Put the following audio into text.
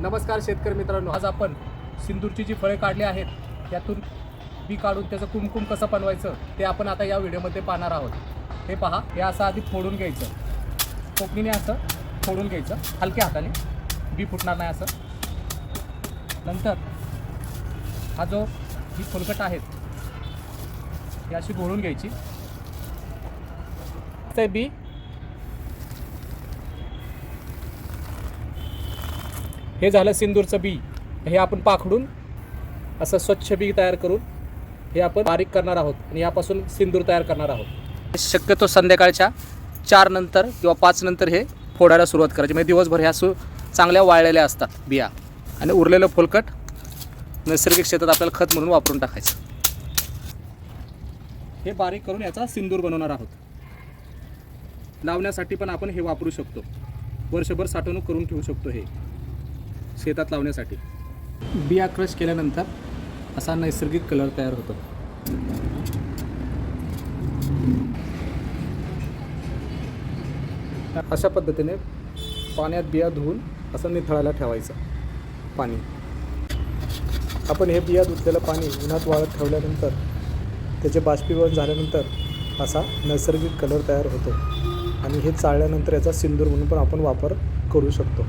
नमस्कार शेतकरी मित्रांनो आज आपण सिंदूरची जी फळे काढली आहेत त्यातून बी काढून त्याचं कुमकुम कसं बनवायचं ते आपण आता या व्हिडिओमध्ये पाहणार आहोत. हे पहा हे असं आधी फोडून घ्यायचं. कोकणीने असं फोडून घ्यायचं. हलक्या हाताने. बी फुटणार नाही असं. नंतर हा जो ही फुलकट आहेत ही अशी घोळून घ्यायची. ते बी हे झालं सिंदूरचं बी. हे आपण पाखडून असं स्वच्छ बी तयार करून हे आपण बारीक करणार आहोत आणि यापासून सिंदूर तयार करणार आहोत. शक्यतो संध्याकाळच्या चार नंतर किंवा पाच नंतर हे फोडायला सुरुवात करायची. म्हणजे दिवसभर ह्या सु चांगल्या वाळलेल्या असतात बिया. आणि उरलेलं फुलकट नैसर्गिक शेतात आपल्याला खत म्हणून वापरून टाकायचं. हे बारीक करून याचा सिंदूर बनवणार आहोत. लावण्यासाठी पण आपण हे वापरू शकतो. वर्षभर साठवणूक करून ठेवू शकतो हे. शेतात लावण्यासाठी. बिया क्रश केल्यानंतर असा नैसर्गिक कलर तयार होतो. अशा पद्धतीने पाण्यात बिया धुवून असं निथळायला ठेवायचं पाणी. आपण हे बिया धुतलेलं पाणी उन्हात वाळत ठेवल्यानंतर त्याचे बाष्पीभवन झाल्यानंतर असा नैसर्गिक कलर तयार होतो. आणि हे चाळल्यानंतर याचा सिंदूर म्हणून पण आपण वापर करू शकतो.